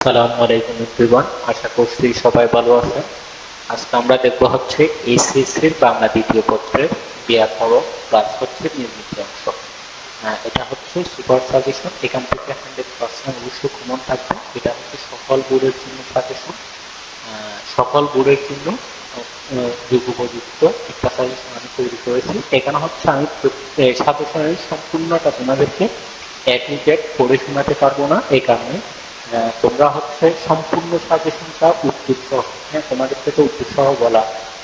সালামু আলাইকুম আশা করছি সবাই ভালো আছেন। আজকে আমরা দেখব হচ্ছে এইচএসসির বাংলা দ্বিতীয় পত্রের বিয়ারপর ক্লাস হচ্ছে নির্মিত অংশ। এটা হচ্ছে সুপার সাজেশন এখান থেকে হান্ড্রেড পার্সেন্ট অবশ্যই কমন থাকবে। এটা হচ্ছে সকল বোর্ডের জন্য সাজেশন সকল বোর্ডের জন্য আহ, যুগোপযুক্ত একটা সাজেশন আমি তৈরি করেছি। এখানে হচ্ছে আমি সাজেশনের সম্পূর্ণটা এক মিনিট পড়ে শোনাতে পারব না এই কারণে তোমরা হচ্ছে সম্পূর্ণ সাজেশনটা সহ হ্যাঁ তোমাদের থেকে সহ বলা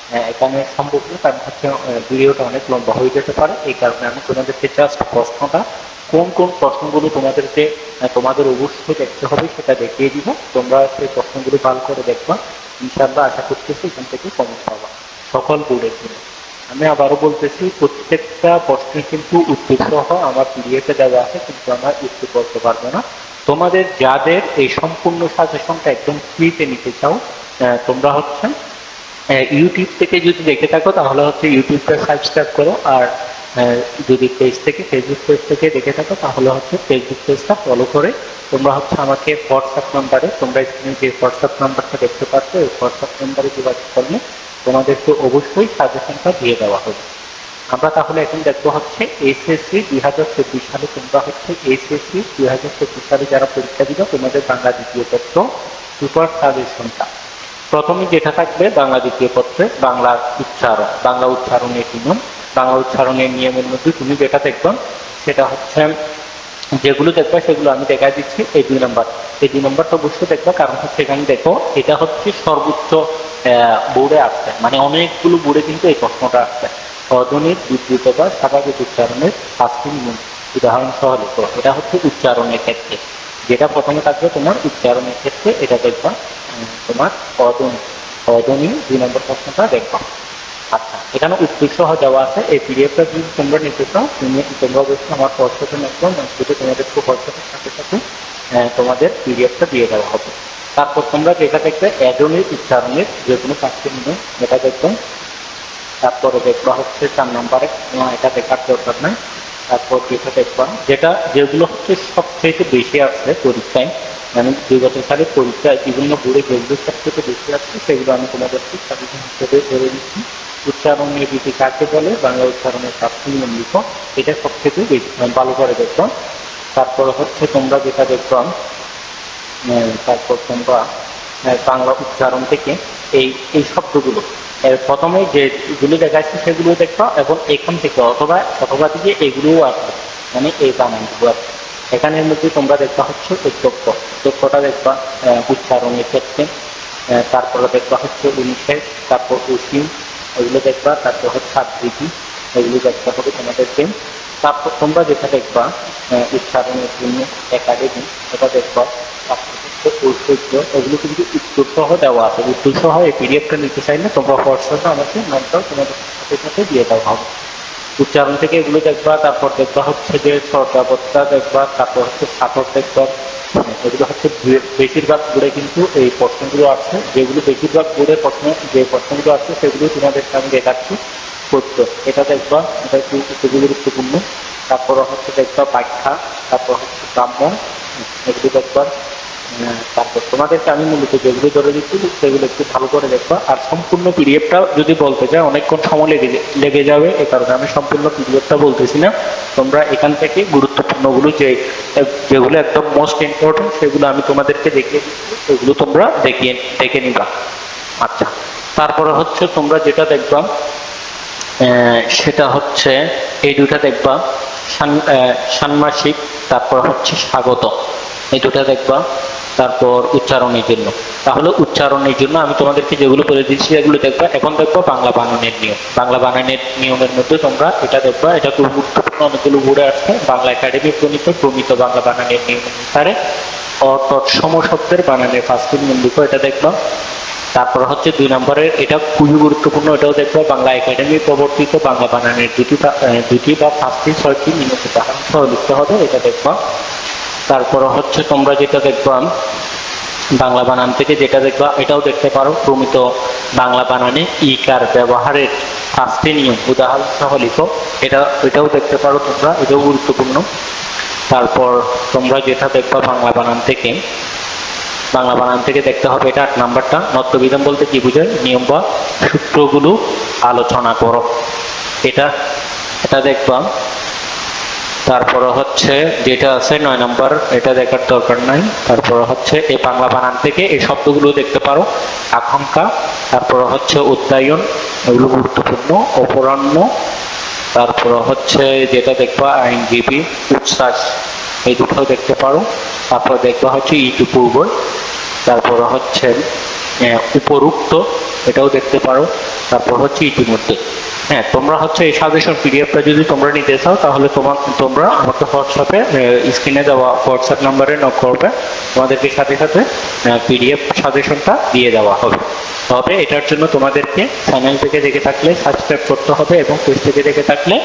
আহ, এখানে সম্ভব না কারণ হচ্ছে ভিডিওটা অনেক লম্বা হয়ে যেতে পারে। এই কারণে আমি তোমাদেরকে জাস্ট প্রশ্নটা কোন কোন প্রশ্নগুলো তোমাদেরকে তোমাদের অবশ্যই দেখতে হবে সেটা দেখিয়ে দিব। তোমরা সেই প্রশ্নগুলো ভালো করে দেখবা। ইনশাআল্লাহ আশা করতেছি এখান থেকে কমন পাবা। সকল বোর্ডের জন্য। আমি আবারও বলতেছি প্রত্যেকটা প্রশ্নের কিন্তু উত্তর সহ আমার পিডিএফে দেওয়া আছে কিন্তু আমরা উত্তর করতে পারব না। তোমাদের যাদের এই সম্পূর্ণ সাজেশনটা একদম ফ্রিতে নিতে চাও তোমরা হচ্ছে ইউটিউব থেকে যদি দেখে থাকো, তাহলে হচ্ছে ইউটিউবটা সাবস্ক্রাইব করো আর যদি পেজ থেকে ফেসবুক পেজ থেকে দেখে থাকো, তাহলে হচ্ছে ফেসবুক পেজটা ফলো করে তোমরা হচ্ছে আমাকে হোয়াটসঅ্যাপ নাম্বারে তোমরা স্ক্রিনে যে হোয়াটসঅ্যাপ নাম্বারটা দেখতে পাচ্ছ ওই হোয়াটসঅ্যাপ নাম্বারে যোগাযোগ করলে তোমাদেরকে অবশ্যই সাজেশনটা দিয়ে দেওয়া হবে। আমরা তাহলে এখন দেখব হচ্ছে এসএসসি দুই হাজার চব্বিশ সালে তোমরা হচ্ছে এসএসসি দুই হাজার চব্বিশ সালে যারা পরীক্ষা দিবে তোমাদের বাংলা দ্বিতীয় পত্র সুপার সাজেশনটা প্রথমে যেটা থাকবে, বাংলা দ্বিতীয় পত্রে বাংলা উচ্চারণ, বাংলা উচ্চারণের নিয়ম। বাংলা উচ্চারণের নিয়মের মধ্যে তুমি যেটা দেখবে, সেটা হচ্ছে যেগুলো দেখবে, সেগুলো আমি দেখা দিচ্ছি এই দুই নম্বর। এই দুই নম্বরটা অবশ্যই দেখবে, কারণ হচ্ছে এখানে দেখো, এটা হচ্ছে সর্বোচ্চ বোর্ডে আসছে। মানে অনেকগুলো বোর্ডে কিন্তু এই প্রশ্নটা আসছে। অধ্বনির বিদ্যুৎ বা স্বাভাবিক উচ্চারণের শাস্তি নিয়ম, উদাহরণ সহ লিখো। এটা হচ্ছে উচ্চারণের ক্ষেত্রে। যেটা প্রথমে থাকবে তোমার উচ্চারণের ক্ষেত্রে, এটা দেখবা তোমার অধ্বনি অধ্বনি দুই নম্বর প্রশ্নটা দেখবা। আচ্ছা এখানে উত্তর সহ দেওয়া আছে। এই পিডিএফটা যদি তোমরা নিতে চাও, তুমি তোমরা অবশ্যই আমার হোয়াটসঅ্যাপে একদম যদি তোমাদের খুব হোয়াটসঅ্যাপের সাথে সাথে তোমাদের পিডিএফটা দিয়ে দেওয়া হবে। তারপর তোমরা যেটা দেখবে অ্যাডনের উচ্চারণের যে কোনো পাঁচটি নিয়ে এটা দেখবে তারপরে দেখবা হচ্ছে চার নম্বরে। এটা দেখার দরকার নাই। তারপর যেটা দেখবা। যেটা, যেগুলো হচ্ছে সবথেকে বেশি আসছে পরীক্ষায় মানে বিগত সালে পরীক্ষায় বিভিন্ন বোর্ডে যেগুলো সব থেকে বেশি আসছে সেগুলো আমি তোমাদেরকে সাজেশন হিসেবে ধরে দিচ্ছি উচ্চারণের রীতি কাকে বলে, বাংলা উচ্চারণের নিয়ম লিখো, এটা সব থেকে বেশি ভালো করে দেখবা তারপর হচ্ছে তোমরা যেটা দেখবা তারপর তোমরা বাংলা উচ্চারণ থেকে এই এই শব্দগুলো এর প্রথমে যেগুলো দেখাচ্ছি সেগুলো দেখবা এবং এখান থেকে অথবা অথবা থেকে এগুলোও আছে। মানে এই বানানগুলো আছে। এখানের মধ্যে তোমরা দেখবা হচ্ছে উদ্যোক্যটা দেখবা উচ্চারণের ক্ষেত্রে। তারপরে দেখবা হচ্ছে উনিশের, তারপর অসীম। ওইগুলো দেখবা, তারপর হচ্ছে আকৃতি এগুলো দেখতে হবে তোমাদেরকে তারপর তোমরা যেটা দেখবা উচ্চারণের জন্য একাডেমি এটা দেখবা। এগুলো কিন্তু উত্তর সহ দেওয়া আছে উত্তর সহ এই পিডিএফটা নিতে চাইলে তোমরা হোয়াটসঅ্যাপে আমাকে নামটাও তোমাদের সাথে সাথে দিয়ে দেওয়া হবে উচ্চারণ থেকে এগুলো দেখবা তারপর দেখবা হচ্ছে যে সর্দাবস্থা দেখবা তারপর হচ্ছে সাথর দেখবা। এগুলো হচ্ছে বেশিরভাগ বোর্ডে কিন্তু এই প্রশ্নগুলো আছে। যেগুলো বেশিরভাগ বোর্ডে প্রশ্ন যে প্রশ্নগুলো আছে সেগুলো তোমাদেরকে আমি দেখাচ্ছি। করতো এটা দেখবা এটা খুবই গুরুত্বপূর্ণ। তারপর হচ্ছে দেখবা ব্যাখ্যা তারপর হচ্ছে ব্রাহ্মণ এগুলো দেখবা। আহ, তারপর তোমাদেরকে আমি মূলত যেগুলো ধরে দিচ্ছি, সেগুলো একটু ভালো করে দেখবা। আর সম্পূর্ণ পিডিএফটা যদি বলতে চাই অনেকক্ষণ সময় লেগে লেগে যাবে, এ কারণে আমি সম্পূর্ণ পিডিএফটা বলতেছি না। তোমরা এখান থেকে গুরুত্বপূর্ণগুলো যে যেগুলো একদম মোস্ট ইম্পর্টেন্ট সেগুলো আমি তোমাদেরকে দেখিয়ে দিচ্ছি সেগুলো তোমরা দেখিয়ে, দেখে নিবা। আচ্ছা তারপরে হচ্ছে তোমরা যেটা দেখবা সেটা হচ্ছে এই দুটা দেখবা ষান্মাসিক, তারপর হচ্ছে স্বাগত। এই দুটা দেখবা তারপর উচ্চারণের জন্য। তাহলে উচ্চারণের জন্য আমি তোমাদেরকে যেগুলো বলে দিচ্ছি সেগুলো দেখবা। এখন দেখবা বাংলা বানানের নিয়ম। বাংলা বানানের নিয়মের মধ্যে তোমরা এটা দেখবা, এটা খুব গুরুত্বপূর্ণ। অনেকগুলো ঘুরে আসছে বাংলা একাডেমি প্রণীত প্রমিত বাংলা বানানের নিয়ম অনুসারে। অতৎসম শব্দের বানানের ফার্স্ট নিয়ম লিখো এটা দেখবা। তারপর হচ্ছে দুই নম্বরের এটা খুবই গুরুত্বপূর্ণ, এটাও দেখব। বাংলা একাডেমি প্রবর্তিত বাংলা বানানের দুটি দুটি বা পাঁচটি, ছয়টি নিয়মিত লিখতে হবে, এটা দেখবা। তারপর হচ্ছে তোমরা যেটা দেখবা, বাংলা বানান থেকে যেটা দেখবা, এটাও দেখতে পারো। প্রমিত বাংলা বানানে ইকার ব্যবহারের পাঁচটি নিয়ম। উদাহরণ সহ লিখো। এটা, এটাও দেখতে পারো তোমরা, এটাও গুরুত্বপূর্ণ। তারপর তোমরা যেটা দেখবা বাংলা বানান থেকে, বাংলা বানান থেকে দেখতে হবে এটা আট নাম্বারটা। নত্যবিধান বলতে কি বুঝায়? নিয়ম বা সূত্রগুলো আলোচনা করো। এটা এটা দেখবা তারপরে হচ্ছে যেটা আছে নয় নম্বর, এটা দেখার দরকার নাই। তারপরে হচ্ছে এই বাংলা বানান থেকে এই শব্দগুলো দেখতে পারো। আকাঙ্ক্ষা, তারপরে হচ্ছে উদ্যায়ন এগুলো গুরুত্বপূর্ণ, অপরাহ্ন, তারপরে হচ্ছে যেটা দেখবা আইনজীবী, উচ্ছ্বাস, এই দুটো দেখতে পারো। তারপর দেখবা হচ্ছে ইতিপূর্ব, তারপরে হচ্ছে উপরুক্ত, এটাও দেখতে পারো। তারপর হচ্ছে ইতিমধ্যে। হ্যাঁ তোমরা হচ্ছে এই সাজেশন পিডিএফটা যদি তোমরা নিতে চাও, তাহলে তোমার তোমরা আমাকে হোয়াটসঅ্যাপে স্ক্রিনে দেওয়া হোয়াটসঅ্যাপ নাম্বারে নক করবে। তোমাদেরকে সাথে সাথে পিডিএফ সাজেশনটা দিয়ে দেওয়া হবে। তবে এটার জন্য তোমাদেরকে চ্যানেল থেকে দেখে থাকলে সাবস্ক্রাইব করতে হবে এবং পেজ থেকে দেখে থাকলে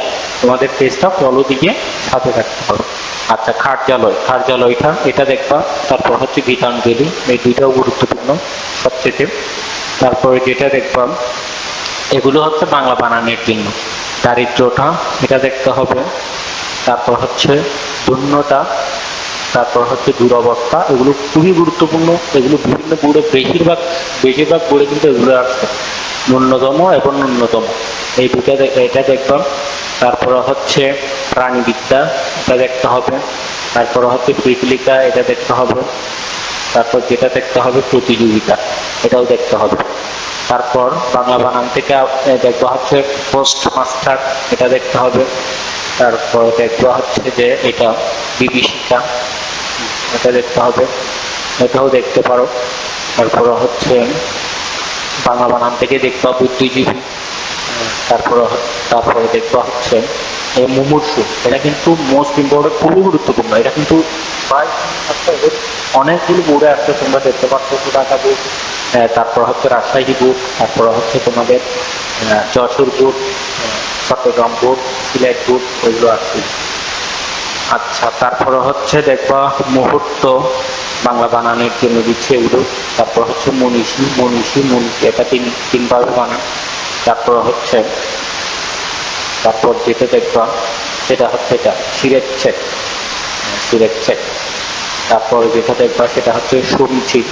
তোমাদের পেজটা ফলো দিয়ে সাথে থাকতে হবে। আচ্ছা কার্যালয় কার্যালয়টা এটা দেখবা। তারপর হচ্ছে গীতাঞ্জলি এই দুইটাও গুরুত্বপূর্ণ সবচেয়ে। তারপরে যেটা দেখবা, এগুলো হচ্ছে বাংলা বানানের জন্য। দারিদ্রটা এটা দেখতে হবে। তারপর হচ্ছে শূন্যতা তারপর হচ্ছে দুরবস্থা, এগুলো খুবই গুরুত্বপূর্ণ। এগুলো বিভিন্ন বোর্ডে বেশিরভাগ বেশিরভাগ বোর্ডে কিন্তু এগুলো আসছে ন্যূনতম এবং ন্যূনতম। এই দুটা এটা দেখবেন, তারপরে হচ্ছে প্রাণীবিদ্যা, এটা দেখতে হবে। তারপরে হচ্ছে পিপিলিকা এটা দেখতে হবে। তারপর যেটা দেখতে হবে, প্রতিযোগিতা, এটাও দেখতে হবে। তারপর বাংলা বানান থেকে দেখব হচ্ছে পোস্ট মাস্টার এটা দেখতে হবে। তারপর দেখব হচ্ছে যে এটা বিভীষিকা, এটা দেখতে হবে। এটাও দেখতে পারো। তারপরে হচ্ছে বাংলা বানান থেকে দেখতে দেখবা বুদ্ধিজীবী। তারপরে তারপরে দেখবা হচ্ছে মুমূর্ষু। এটা কিন্তু মোস্ট ইম্পর্টেন্ট খুবই গুরুত্বপূর্ণ। এটা কিন্তু প্রায় অনেকগুলো বোর্ডে আসছে তোমরা দেখতে পাচ্ছ ঢাকা বোর্ড তারপর হচ্ছে রাজশাহী বোর্ড তারপরে হচ্ছে তোমাদের Jessore board Chittagong board Sylhet board ওইগুলো আসছে আচ্ছা তারপরে হচ্ছে দেখবা মুহূর্ত। বাংলা বানানোর জন্য দিচ্ছে এগুলো। তারপর হচ্ছে মনীষী মনীষী মনীষী, এটা তিন, তিনভাবে বানান তারপর হচ্ছে, তারপর যেটা দেখবা, সেটা হচ্ছে এটা সিরের চেক চেক তারপর যেটা দেখবা, সেটা হচ্ছে সমীচীন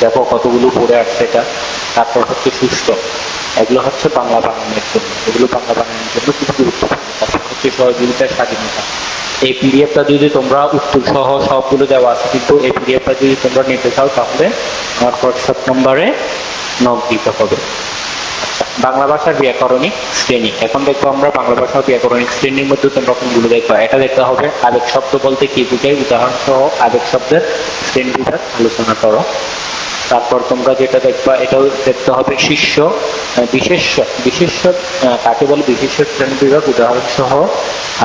দেখো কতগুলো পড়ে আসছে এটা। তারপর হচ্ছে সুস্থ। এগুলো হচ্ছে বাংলা বানানোর জন্য। এগুলো বাংলা বানানোর জন্য খুব গুরুত্বপূর্ণ। তারপর হচ্ছে সহযোগিতার স্বাধীনতা। এই পিডিএফটা যদি তোমরা উত্তর সহ সবগুলো দেওয়া আছে, কিন্তু এই পিডিএফটা যদি তোমরা নিতে চাও, তাহলে আমার হোয়াটসঅ্যাপ নম্বরে নক দিতে হবে। আচ্ছা বাংলা ভাষার ব্যাকরণিক শ্রেণি। এখন দেখব আমরা বাংলা ভাষার ব্যাকরণিক শ্রেণির মধ্যে তোমরা কোনগুলো দেখবা? এটা দেখতে হবে, আবেগ শব্দ বলতে কি বোঝায়? উদাহরণ সহ আবেগ শব্দের শ্রেণি আলোচনা করো। তারপর তোমরা যেটা দেখবা, এটাও দেখতে হবে শিষ্য বিশেষ বিশেষ কাকে বলে? বিশেষ শ্রেণি বিভাগ উদাহরণ সহ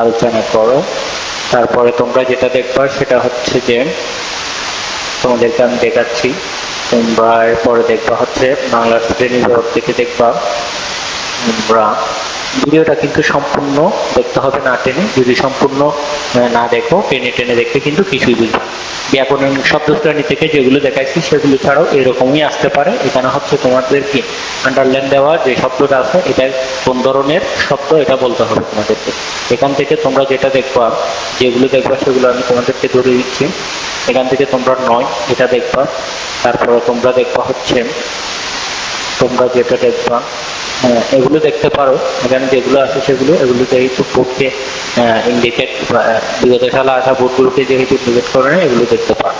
আলোচনা করো। তারপরে তোমরা যেটা দেখবা, সেটা হচ্ছে যে, তোমাদেরকে আমি দেখাচ্ছি। তোমরা এরপরে দেখবা হচ্ছে বাংলা শ্রেণি বিভাগ থেকে দেখবা। তোমরা ভিডিওটা কিন্তু সম্পূর্ণ দেখতে হবে না টেনে। যদি সম্পূর্ণ না দেখো, টেনে টেনে দেখতে কিন্তু কিছুই বুঝবে। ব্যাকরণ শব্দ শ্রেণি থেকে যেগুলো দেখাইছি, সেগুলো ছাড়াও এরকমই আসতে পারে। এখানে হচ্ছে তোমাদের কি আন্ডারলাইন দেওয়া যে শব্দটা আছে, এটা কোন ধরনের শব্দ, এটা বলতে হবে তোমাদেরকে। এখান থেকে তোমরা যেটা দেখবা, যেগুলো দেখবা, সেগুলো আমি তোমাদেরকে ধরে দিচ্ছি। এখান থেকে তোমরা নয়, এটা দেখবা। তারপরে তোমরা দেখবা হচ্ছে তোমরা যেটা দেখবা এগুলো দেখতে পারো। এখানে যেগুলো আছে সেগুলো এগুলো যেহেতু বোর্ডকে ইন্ডিকেট বিগত সালে আসা বোর্ডগুলোকে যেহেতু ইন্ডিকেট করে না এগুলো দেখতে পারো।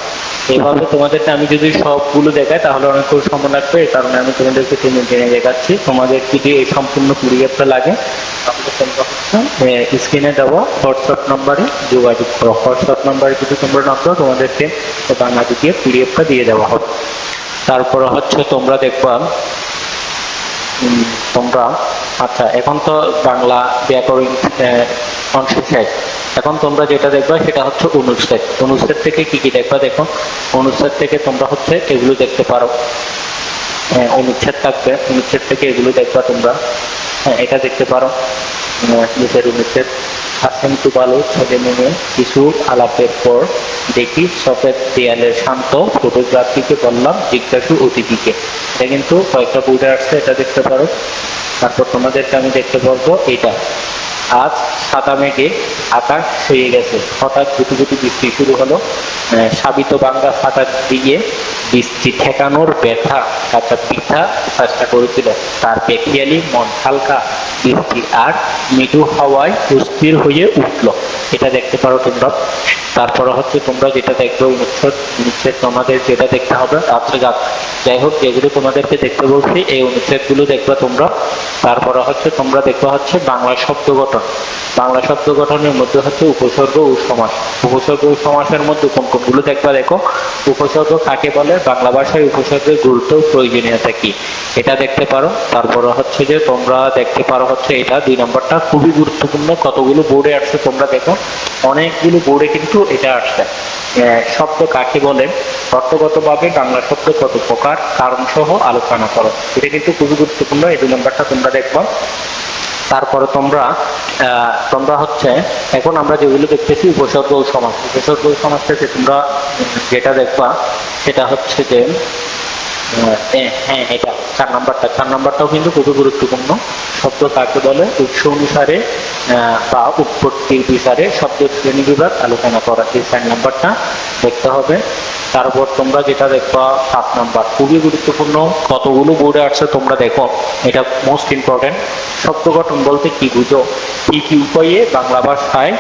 এইভাবে তোমাদেরকে আমি যদি সবগুলো দেখাই, তাহলে অনেক করে সময় লাগবে, এই কারণে আমি তোমাদেরকে টেনে টেনে দেখাচ্ছি। তোমাদের যদি এই সম্পূর্ণ পিডিএফটা লাগে, তাহলে তোমরা স্ক্রিনে দেওয়া হোয়াটসঅ্যাপ নাম্বারে যোগাযোগ করো। হোয়াটসঅ্যাপ নাম্বারে যদি তোমরা নাম দাও তোমাদেরকে বাংলা দিয়ে পিডিএফটা দিয়ে দেওয়া হবে। তারপরে হচ্ছে তোমরা দেখবা তোমরা। আচ্ছা এখন তো বাংলা ব্যাকরণ অংশ শেষ। এখন তোমরা যেটা দেখবা সেটা হচ্ছে অনুচ্ছেদ অনুচ্ছেদ থেকে কি কি দেখবা দেখো? অনুচ্ছেদ থেকে তোমরা হচ্ছে এগুলো দেখতে পারো। অনুচ্ছেদ থাকবে। অনুচ্ছেদ থেকে এগুলো দেখবা তোমরা। হ্যাঁ এটা দেখতে পারো। নিচের অনুচ্ছেদ হাসেন তুবালু ছদে নেমে কিছু আলাপের পর দেখি সফেদ দেয়ালের শান্ত ফটোগ্রাফিকে বললাম, জিজ্ঞাসু অতিথিকে। এটা কিন্তু কয়েকটা বুটে আসছে, এটা দেখতে পারো। তারপর তোমাদেরকে আমি দেখতে পারব এটা। আজ সাদা মেঘে আকাশ হয়ে গেছে। হঠাৎ গুটি গুটি বৃষ্টি শুরু হলো। সাবিত বাংলা ফাটার দিয়ে বৃষ্টি ঠেকানোর ব্যথা অর্থাৎ বৃথা চেষ্টা করেছিল। তার বেখিয়ালি মন হালকা, বৃষ্টি আর মৃদু হাওয়ায় অস্থির হয়ে উঠল। এটা দেখতে পারো তোমরা। তারপরে হচ্ছে তোমরা যেটা দেখবে অনুচ্ছেদ অনুচ্ছেদ তোমাদের যেটা দেখতে হবে আচ্ছা যাক। যাই হোক, যেগুলো তোমাদেরকে দেখতে বলছি, এই অনুচ্ছেদগুলো দেখবে তোমরা। তারপরে হচ্ছে তোমরা দেখবে হচ্ছে বাংলা শব্দ গঠন। বাংলা শব্দ গঠনের মধ্যে হচ্ছে উপসর্গ ও সমাস। উপসর্গ ও সমাসের মধ্যে কোন কোনগুলো দেখবা দেখো। উপসর্গ কাকে বলে? বাংলা ভাষায় উপসর্গের গুরুত্ব প্রয়োজনীয়তা কি? এটা দেখতে পারো। তারপরে হচ্ছে যে তোমরা দেখতে পারো হচ্ছে এটা। দুই নম্বরটা খুবই গুরুত্বপূর্ণ। কতগুলো বোর্ডে আসছে তোমরা দেখো। অনেকগুলো বোর্ডে কিন্তু এটা আসছে। শব্দ কাকে বলে? অর্থগতভাবে বাংলা শব্দ কত প্রকার? কারণ সহ আলোচনা করো। এটা কিন্তু খুবই গুরুত্বপূর্ণ। এই দুই নম্বরটা তোমরা দেখবা। তারপরে তোমরা তোমরা হচ্ছে, এখন আমরা যেগুলো দেখতেছি উপসর্গ সমাজ উপসর্গ সমাজ থেকে তোমরা যেটা দেখবা, সেটা হচ্ছে যে হ্যাঁ এটা চার নাম্বারটা। চার নাম্বারটাও কিন্তু খুবই গুরুত্বপূর্ণ। শব্দ কাকে বলে উৎস অনুসারে বা উৎপত্তির বিচারে শব্দের শ্রেণি বিভাগ আলোচনা করা। এই চার নাম্বারটা দেখতে হবে। তারপর তোমরা যেটা দেখবা, সাত নাম্বার। খুবই গুরুত্বপূর্ণ। কতগুলো বোর্ডে আসছে তোমরা দেখো। এটা মোস্ট ইম্পর্টেন্ট শব্দ গঠন বলতে কি বুঝো? কি কি উপায়ে বাংলা ভাষায়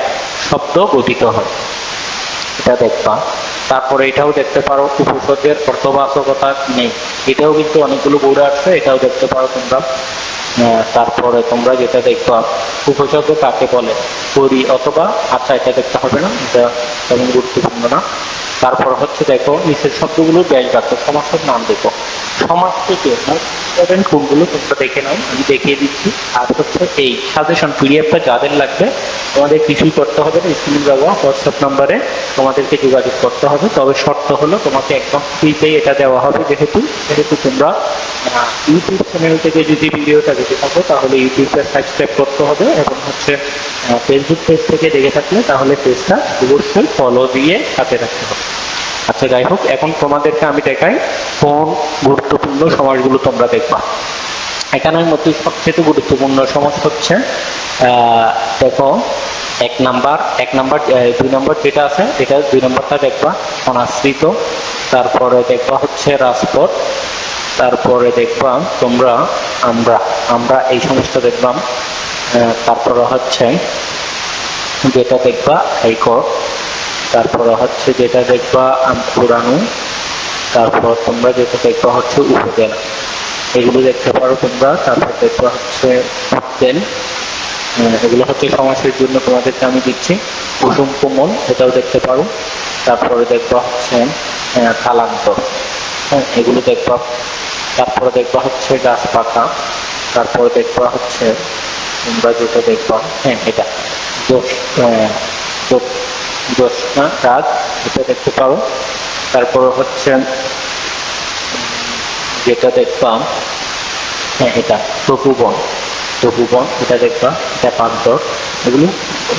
শব্দ গঠিত হয়? এটা দেখবা। তারপরে এটাও দেখতে পারো, উপসর্গের অর্থবাচকতা নেই। এটাও কিন্তু অনেকগুলো বোর্ড আসছে, এটাও দেখতে পারো তোমরা। তারপরে তোমরা যেটা দেখবা, উপসর্গ কাকে বলে? করি অথবা আচ্ছা এটা দেখতে হবে না, এটা তেমন গুরুত্বপূর্ণ না। তারপর হচ্ছে দেখো, নিচের শব্দগুলো ব্যয়বাক্য সমাসের নাম দেখো। সমাজ থেকে কোনগুলো তোমরা দেখে নাও, আমি দেখিয়ে দিচ্ছি। আর হচ্ছে এই সাজেশন পিডিএফটা যাদের লাগবে, তোমাদের কিছুই করতে হবে না স্ক্রিন দেওয়া হোয়াটসঅ্যাপ নাম্বারে তোমাদেরকে যোগাযোগ করতে হবে। তবে শর্ত হলো, তোমাকে একদম ফ্রিতেই এটা দেওয়া হবে, যেহেতু যেহেতু তোমরা ইউটিউব চ্যানেল থেকে যদি ভিডিওটা দেখে থাকো, তাহলে ইউটিউবটা সাবস্ক্রাইব করতে হবে এবং হচ্ছে ফেসবুক পেজ থেকে দেখে থাকলে তাহলে পেজটা অবশ্যই ফলো দিয়ে সাথে রাখতে হবে। আচ্ছা যাই হোক, এখন তোমাদেরকে আমি দেখাই কোন গুরুত্বপূর্ণ সমাজগুলো তোমরা দেখবা। এখানের মধ্যে সবচেয়ে গুরুত্বপূর্ণ সমাজ হচ্ছে দেখো, এক নাম্বার এক নাম্বার দুই নম্বর যেটা আছে, এটা দুই নম্বরটা দেখবা অনাশ্রিত। তারপরে দেখবা হচ্ছে রাজপথ। তারপরে দেখবা তোমরা, আমরা আমরা এই সমস্ত দেখবাম। তারপরে হচ্ছে যেটা দেখবা হাইকোর্ট তারপরে হচ্ছে যেটা দেখবা পুরানো। তারপর তোমরা যেটা দেখবা হচ্ছে উপজেলা এগুলো দেখতে পারো তোমরা। তারপর দেখবা হচ্ছে হোটেল এগুলো হচ্ছে সমাজের জন্য তোমাদেরকে আমি দিচ্ছি। কুসুম কোমল, এটাও দেখতে পারো। তারপরে দেখবা হচ্ছে কালান্তর। হ্যাঁ এগুলো দেখবা। তারপরে দেখবা হচ্ছে গাছ পাকা তারপরে দেখবা হচ্ছে তোমরা যেটা দেখবা হ্যাঁ এটা জ্যোৎস্না রাত এটা দেখতে পারো। তারপরে হচ্ছে যেটা দেখবাম হ্যাঁ এটা তপুবন তপুবন এটা দেখবা, এটা পান্তর এগুলো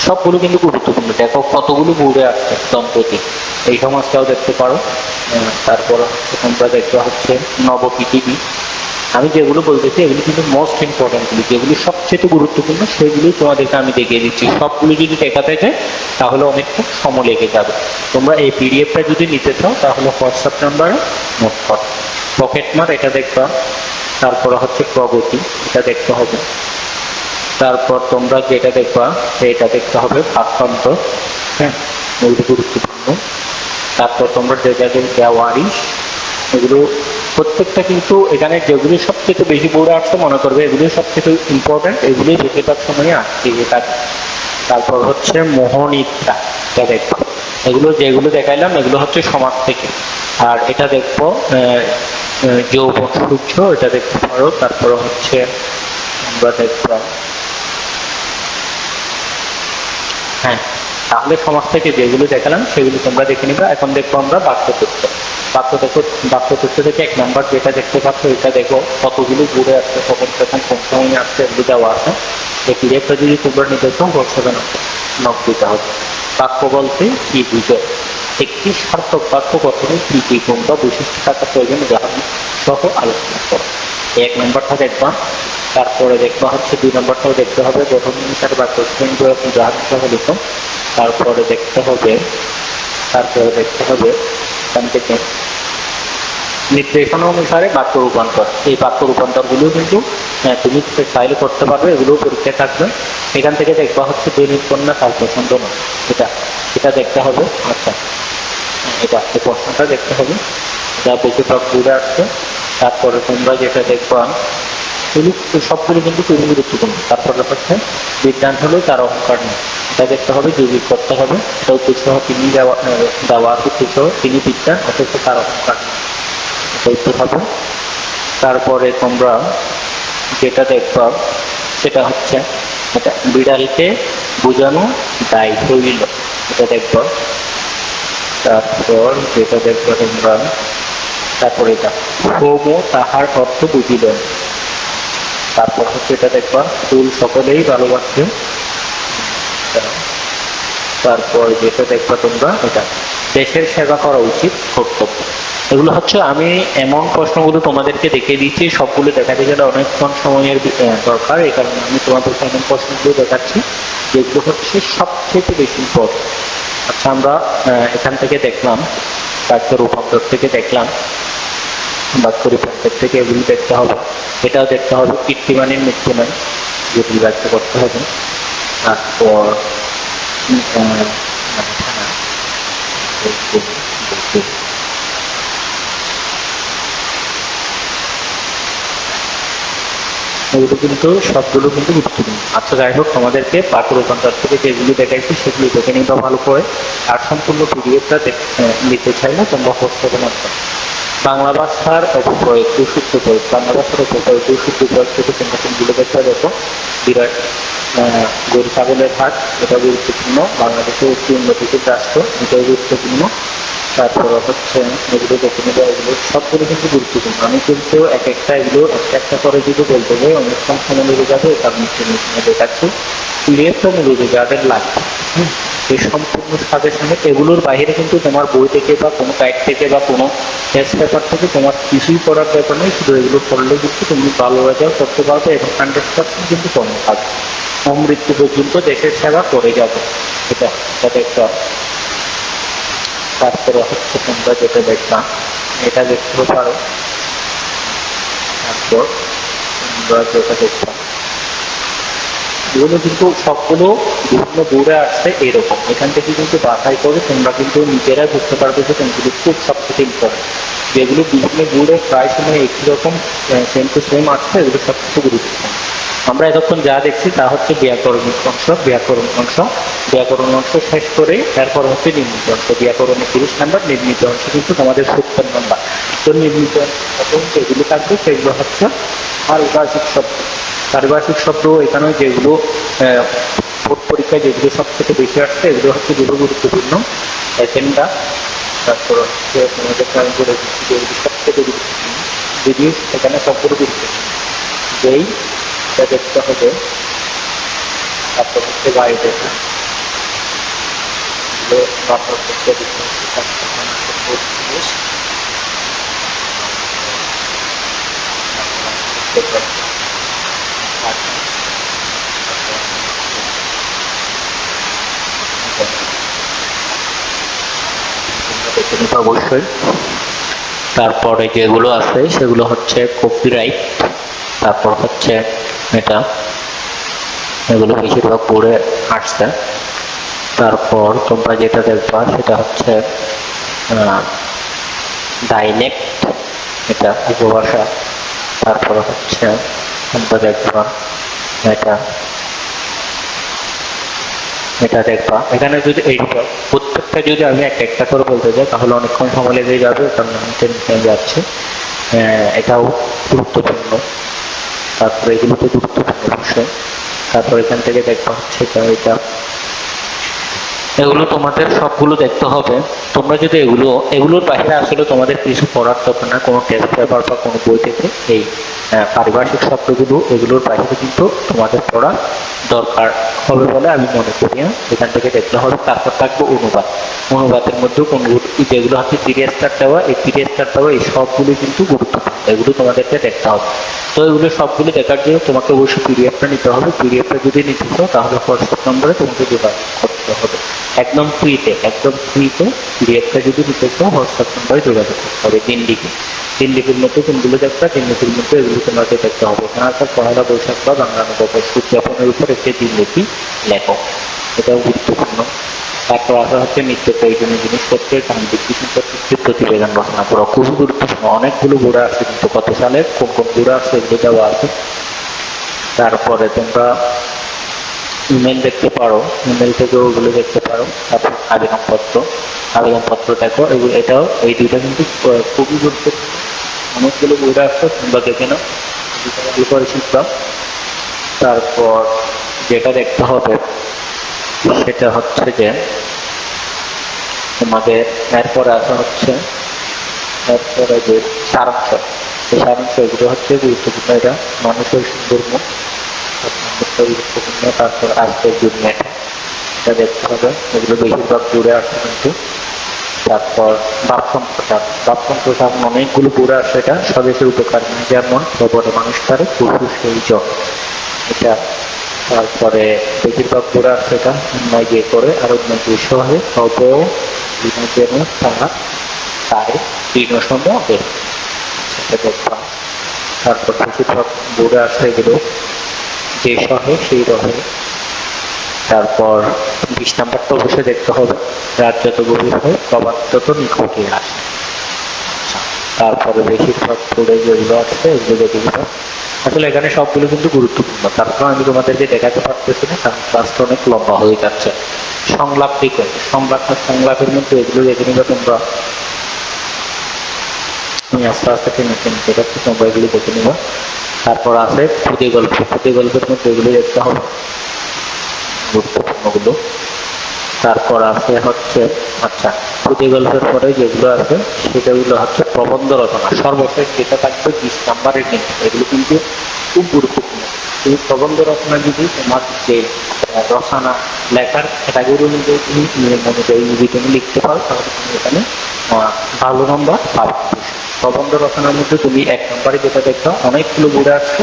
সবগুলো কিন্তু গুরুত্বপূর্ণ। দেখো কতগুলো বোর্ডে আসছে দম্পতি। এই সমাজটাও দেখতে পারো। তারপর হচ্ছে তোমরা দেখবা হচ্ছে নবপৃথিবী। আমি যেগুলো বলতেছি, এগুলো কিন্তু মোস্ট ইম্পর্টেন্ট গুলি। যেগুলি সবচেয়ে গুরুত্বপূর্ণ সেগুলি তোমাদেরকে আমি দেখিয়ে দিচ্ছি। সবগুলো যদি দেখাতে চাই তাহলে অনেকটা সময় লেগে যাবে। তোমরা এই পিডিএফটা যদি নিতে চাও, তাহলে হোয়াটসঅ্যাপ নাম্বারে নোট কর। পকেট মার এটা দেখবা। তারপরে হচ্ছে প্রগতি, এটা দেখতে হবে। তারপর তোমরা যেটা দেখবা সেটা দেখতে হবে ভাততন্ত্র হ্যাঁ এগুলো গুরুত্বপূর্ণ। তারপর তোমরা যে যাদের দেওয়ারিশ এগুলো প্রত্যেকটা কিন্তু এখানে যেগুলি সবথেকে বেশি বোর্ডে আসছে, মনে করবে এগুলি সবথেকে ইম্পর্টেন্ট এগুলি বেশিরভাগ সময় আসছে এটা তারপর হচ্ছে মোহনিতা এটা দেখব এগুলো যেগুলো দেখাইলাম, এগুলো হচ্ছে সমাজ থেকে। আর এটা দেখব যৌবন সূর্য এটা দেখতে পারো। তারপর হচ্ছে আমরা দেখব। হ্যাঁ তাহলে সমাজ থেকে যেগুলো দেখালাম, সেগুলো তোমরা দেখে নিবে। এখন দেখব আমরা বাক্য তথ্য বাক্য তথ্য থেকে এক নম্বর যেটা দেখতে পাচ্ছ, এটা দেখো, কতগুলো ঘুরে আসছে কখন কখন কোন সময় আসছে, এগুলো দেওয়া আছে। এই পিডিএফটা যদি তোমরা নিতে চাও হোয়াটসঅ্যাপে নক দিতে হবে। বাক্য বলতে কি বুঝো? একটি সার্থক বাক্য গঠনের কি কি গুণ বা বৈশিষ্ট্য থাকা প্রয়োজন উদাহরণ সহ আলোচনা করো। এক নম্বরটা দেখবা, তারপরে দেখবা হচ্ছে দুই নম্বরটাও দেখতে হবে। গঠন অনুসারে বাক্য শ্রেণি উদাহরণ সহ লিখো। তারপরে দেখতে হবে, তারপরে দেখতে হবে। নির্দেশনা অনুসারে বাক্য রূপান্তর। এই বাক্য রূপান্তরগুলো কিন্তু তুমি চাইলে করতে পারবে এগুলোও পরীক্ষায় থাকবে। এখান থেকে দেখবা হচ্ছে দৈনিক কন্যা তার পছন্দ না। এটা এটা দেখতে হবে। আচ্ছা। হ্যাঁ, এটা এই প্রশ্নটা দেখতে হবে। যা বেশিরভাগ ঘুরে আসছে তারপরে তোমরা যেটা দেখবা এগুলো সবগুলো কিন্তু খুবই গুরুত্বপূর্ণ। তারপরে হচ্ছে বিজ্ঞান হলে তার অহংকার নেই। এটা দেখতে হবে জৈবিক করতে হবে এটা উদ্দেশ্য তিনি দেওয়া উদ্দেশ্য তিনি বিজ্ঞান অথচ তার অহংকার নেই। দেখতে হবে। তারপরে তোমরা যেটা দেখবা, সেটা হচ্ছে এটা বিড়ালকে বোঝানো দায় হইল। এটা দেখবা। তারপর যেটা দেখবা তোমরা, তারপরে এটা হোমও তাহার অর্থ বুঝিলেন তারপর হচ্ছে এটা দেখবা ফুল সকলেই ভালোবাসছে তারপর যেটা দেখবা তোমরা, এটা দেশের সেবা করা উচিত কর্তব্য। এগুলো হচ্ছে আমি এমন প্রশ্নগুলো তোমাদেরকে দেখিয়ে দিচ্ছি সবগুলো দেখাতে গেলে অনেকক্ষণ সময়ের দরকার এই কারণে আমি তোমাদেরকে এমন প্রশ্নগুলো দেখাচ্ছি যেগুলো হচ্ছে সবথেকে বেশি ইম্পর্টেন্ট আচ্ছা আমরা এখান থেকে দেখলাম বাক্য রূপান্তর থেকে দেখলাম বাক্য রূপান্তর থেকে এগুলো দেখতে হবে। এটাও দেখতে হবে কীর্তিমানের মৃত্যুমান যেগুলি ব্যক্ত করতে হবে। তারপর উম, আহ, এগুলো কিন্তু সবগুলো কিন্তু গুরুত্বপূর্ণ। আচ্ছা যাই হোক, তোমাদেরকে বাক্য রূপান্তর থেকে যেগুলি দেখাইছি, সেগুলি দেখে নিবা ভালো করে। আর সম্পূর্ণ পিডিএফটা নিতে চাইলে তোমরা হোস্টেলে মাত্র। বাংলা ভাষার অপপ্রয়োগ দুশুদ্ধ প্রয়োগ বাংলা ভাষার অপপ্রয়োগ দুশুদ্ধ প্রয়োগ থেকে তোমরা কোনগুলো দেখতে দেখো, বিরাট গরু, ছাগলের হাট, এটা গুরুত্বপূর্ণ। বাংলাদেশের একটি উন্নতিশীল রাষ্ট্র এটাও গুরুত্বপূর্ণ। তারপর হচ্ছে এগুলো দেখে নেবে, এগুলো সবগুলো কিন্তু গুরুত্বপূর্ণ। আমি কিন্তু এক একটা এগুলো একটা একটা করে যদি বলতে যাই অনেকক্ষণ সময় লেগে যাবে কারণে দেখাচ্ছি। ক্লিয়ারটা মিলে যাদের লাগবে এই সম্পূর্ণ সাজেশনে এগুলোর বাইরে কিন্তু তোমার বই থেকে বা কোনো গাইড থেকে বা কোনো টেস্ট পেপার থেকে তোমার কিছুই করার ব্যাপার নেই, শুধু এগুলো পড়লে কিন্তু তুমি ভালো রেজাল্ট করতে পারবে এবং হান্ড্রেড পার্সেন্ট কিন্তু কম থাকবে মৃত্যু পর্যন্ত দেশের সেবা করে যাবে। এটা এটা হবে। তারপরে হচ্ছে তোমরা যেটা দেখলাম এটা দেখতেও পারো। তারপর তোমরা যেটা দেখলাম এগুলো কিন্তু সবগুলো বিভিন্ন বোর্ডে আসছে এরকম। এখান থেকে কিন্তু বাছাই করে তোমরা কিন্তু নিজেরাই বুঝতে পারবে যে কোনগুলো খুব সবথেকে ইম্পর্টেন্ট যেগুলো বিভিন্ন বোর্ডে প্রায় সময় একই রকম সেম টু সেম আসছে, এগুলো সবথেকে গুরুত্বপূর্ণ। আমরা এতক্ষণ যা দেখছি তা হচ্ছে ব্যাকরণিক অংশ, ব্যাকরণ অংশ। ব্যাকরণ অংশ শেষ করে তারপর হচ্ছে নির্মিত অংশ। ব্যাকরণে তিরিশ নাম্বার, নির্মিত অংশ কিন্তু তোমাদের সত্তর নাম্বার। তো নির্মিত যেগুলো থাকবে সেগুলো হচ্ছে পারিভাষিক শব্দ। পারিভাষিক শব্দ এখানে যেগুলো বোর্ড পরীক্ষায় যেগুলো সব থেকে বেশি আসছে, এগুলো হচ্ছে যেগুলো গুরুত্বপূর্ণ এজেন্ডা তারপর হচ্ছে তোমাদের যেগুলো সব থেকে গুরুত্বপূর্ণ। যদিও এখানে সবগুলো গুরুত্বপূর্ণ। যেই এটা দেখতে হবে। তারপর বায়ু দেখা অবশ্যই। তারপরে যেগুলো আছে, সেগুলো হচ্ছে কপিরাইট তারপর হচ্ছে এটা। এগুলো বেশিরভাগ পড়ে আসছে। তারপর তোমরা যেটা দেখবা সেটা হচ্ছে ডাইলেক্ট এটা উপভাষা। তারপর হচ্ছে তোমরা দেখবা এটা। এটা দেখবা। এখানে যদি এইটা প্রত্যেকটা যদি আমি একটা একটা করে বলতে যাই তাহলে অনেকক্ষণ সময় লেগে যাবে কারণ আমি আহ, এটাও গুরুত্বপূর্ণ। তারপরে এগুলো তো গুরুত্বপূর্ণ অবশ্যই। তারপর এখান থেকে দেখবা হচ্ছে এটা এগুলো তোমাদের সবগুলো দেখতে হবে। তোমরা যদি এগুলো, এগুলোর বাইরে আসলে তোমাদের কিছু পড়ার দরকার না, কোনো টেস্ট পেপার বা কোনো বই থেকে এই পারিভাষিক শব্দগুলো এগুলোর বাইরে কিন্তু তোমাদের পড়া দরকার হবে বলে আমি মনে করি না এখান থেকে দেখতে হবে, তারপর থাকবে অনুবাদ। অনুবাদের মধ্যে কোন যেগুলো হচ্ছে পিরিয়স্টার দেওয়া, এই পিরিয়স্টার দেওয়া, এই সবগুলি কিন্তু গুরুত্বপূর্ণ। এগুলো তোমাদেরকে দেখতে হবে। তো এগুলো সবগুলি দেখার জন্য তোমাকে অবশ্যই পিডিএফটা নিতে হবে। পিডিএফটা যদি নিতে চাও, তাহলে হোয়াটসঅ্যাপ নম্বরে তোমাকে যোগাযোগ করতে হবে। একদম ফ্রিতে একদম ফ্রিতে পিডিএফটা যদি নিতে চাও হোয়াটসঅ্যাপ নম্বরে যোগাযোগ করতে হবে তিন দিকে তিন দিকের মধ্যে কোনগুলো দেখবা? তিন মধ্যে এগুলো তোমাকে দেখতে হবে। এখানে একটা পহেলা বৈশাখ বা বাংলা নববর্ষ উদযাপনের উপর একটি দিন লিখি লেখো এটাও গুরুত্বপূর্ণ। তারপর আসা হচ্ছে নিত্য প্রয়োজনীয় জিনিসপত্রের দাম বৃদ্ধি প্রতিবেদন রচনা করো। খুবই গুরুত্বপূর্ণ। অনেকগুলো গোড়া আছে, কিন্তু কত সালে, কোন কোন গোড়া আছে, এগুলো দেওয়া আছে। তারপরে তোমরা ইমেল দেখতে পারো, ইমেল থেকে ওগুলো দেখতে পারো। তারপর আবেদনপত্র আবেদনপত্র দেখো, এগুলো এটাও, এই দুইটা কিন্তু খুবই গুরুত্বপূর্ণ। অনেকগুলো বইটা আছে, তোমরা দেখে নাও করে শিখলাম তারপর যেটা দেখতে হবে, সেটা হচ্ছে যে তোমাদের এরপরে আসা হচ্ছে, এরপরে যে সারাংশ। এই সারাংশ এগুলো হচ্ছে গুরুত্বপূর্ণ, এটা মানুষের সুন্দর গুরুত্বপূর্ণ, তারপর যুগ মেটা এটা দেখতে হবে। এগুলো বেশিরভাগ জুড়ে আসছে কিন্তু। তারপর বাপসম প্রসাদ বাপসম প্রসাদ অনেকগুলো পুরো আসছে এটা। স্বদেশের উপকার যেমন, প্রবল মানুষ তারে, পশু সেই এটা তারপরে বেশিরভাগ পুরো আসছে এটা অন্যায় যে করে আর অন্যায় যে সহে সব যেন তারা তারে দেয় সেটা তারপর বেশিরভাগ বুড়ে আসছে এগুলো। যে সহে সেই রহে। তারপর বিশ নাম্বারটা অবশ্যই দেখতে হবে। রাত যত গভীর হয় প্রবাদ তত নিকটে আসে। আচ্ছা, তারপরে বেশিরভাগ পড়ে যেগুলো আছে এগুলো দেখে আসলে এখানে সবগুলো কিন্তু গুরুত্বপূর্ণ। তারপর আমি তোমাদেরকে দেখাতে পারতেছি না, কারণ ক্লাসটা অনেক লম্বা হয়ে যাচ্ছে। সংলাপ ঠিক আছে সংলাপ সংলাপের মধ্যে এগুলো দেখে নিবে তোমরা। আমি আস্তে আস্তে টেনে টেনে দেখাচ্ছি তোমরা এগুলো দেখে নিবা। তারপর আছে খুদে গল্প। খুদে গল্পের মধ্যে এগুলো দেখতে হবে। গুরুত্বপূর্ণগুলো। তারপর আছে হচ্ছে আচ্ছা খুদে গল্পের পরে যেগুলো আছে সেটাগুলো হচ্ছে প্রবন্ধ রচনা। সর্বশেষ যেটা থাকবে, বিশ নাম্বারের নিয়ে এগুলো কিন্তু খুব গুরুত্বপূর্ণ। তুমি প্রবন্ধ রচনা যদি তোমার যে রচনা লেখার ক্যাটাগরি অনুযায়ী তুমি নিয়ম অনুযায়ী যদি তুমি লিখতে পারো, তাহলে তুমি এখানে ভালো নম্বর পাবে। প্রবন্ধ রচনার মধ্যে তুমি এক নম্বরে যেটা দেখো অনেকগুলো বই আসছে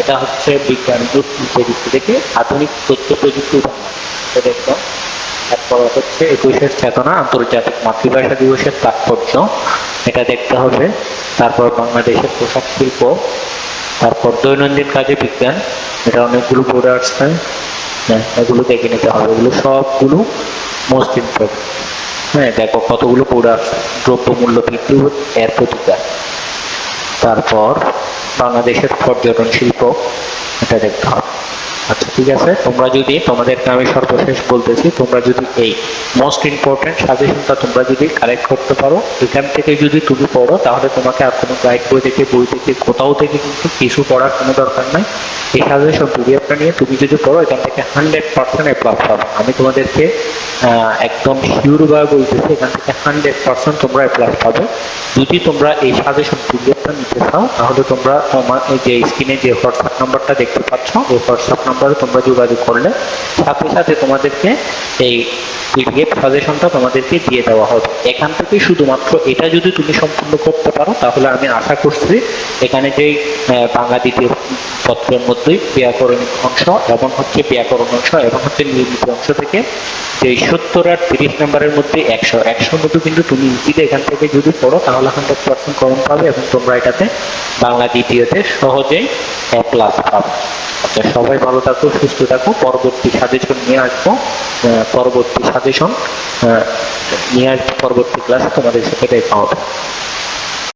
এটা হচ্ছে বিজ্ঞান, প্রযুক্তি থেকে আধুনিক তথ্য প্রযুক্তি এটা দেখো তারপর হচ্ছে একুশের চেতনা, আন্তর্জাতিক মাতৃভাষা দিবসের তাৎপর্য। এটা দেখতে হবে। তারপর বাংলাদেশের পোশাক শিল্প, তারপর দৈনন্দিন কাজে বিজ্ঞান। এটা অনেকগুলো পড়ে আসছে হ্যাঁ। এগুলো দেখে নিতে হবে। এগুলো সবগুলো মোস্ট ইম্পর্টেন্ট হ্যাঁ দেখো কতগুলো পড়ে আসছে দ্রব্যমূল্য বৃদ্ধি এর প্রতিকার। তারপর বাংলাদেশের পর্যটন শিল্প, এটা দেখতে হবে। আচ্ছা ঠিক আছে। তোমরা যদি তোমাদেরকে আমি সর্বশেষ বলতেছি, তোমরা যদি এই মোস্ট ইম্পর্টেন্ট সাজেশনটা তোমরা যদি কালেক্ট করতে পারো, এখান থেকে যদি তুমি পড়ো, তাহলে তোমাকে আর কোনো গাইড বই থেকে বই থেকে, কোথাও থেকে কিন্তু কিছু পড়ার কোনো দরকার নাই। এই সাজেশন পিডিএফটা নিয়ে তুমি যদি পড়ো, এখান থেকে হান্ড্রেড পার্সেন্ট প্লাস পাবে। আমি তোমাদেরকে একদম শিওর ভাবে বলতেছি, এখান থেকে হান্ড্রেড পার্সেন্ট তোমরা প্লাস পাবে। যদি তোমরা এই সাজেশন পিডিএফটা নিতে চাও তাহলে তোমরা যে স্ক্রিনে যে হোয়াটসঅ্যাপ নাম্বারটা দেখতে পাচ্ছ ওই হোয়াটসঅ্যাপ নাম্বারে তোমরা যোগাযোগ করলে, সাথে সাথে তোমাদেরকে এই পিডিএফ সাজেশনটা তোমাদেরকে দিয়ে দেওয়া হবে। এখান থেকে শুধুমাত্র এটা যদি তুমি সম্পূর্ণ করতে পারো, তাহলে আমি আশা করছি এখানে যে বাংলা দ্বিতীয় পত্রের মধ্যেই ব্যাকরণিক অংশ এবং হচ্ছে ব্যাকরণ অংশ এবং হচ্ছে নির্মিত অংশ থেকে যে সত্তর আর তিরিশ নাম্বারের মধ্যে একশো, একশোর মধ্যে কিন্তু তুমি ইজিলি এখান থেকে যদি পড়ো, তাহলে হান্ড্রেড পার্সেন্ট কমন পাবে এবং তোমরা এটাতে বাংলা দ্বিতীয়তে সহজেই প্লাস পাবে। আচ্ছা সবাই ভালো থাকো, সুস্থ থাকো। পরবর্তী সাজেশন নিয়ে আসব। পরবর্তী সাজেশন নিয়ে আসব, পরবর্তী ক্লাসে তোমাদের সাথে দেখা হবে।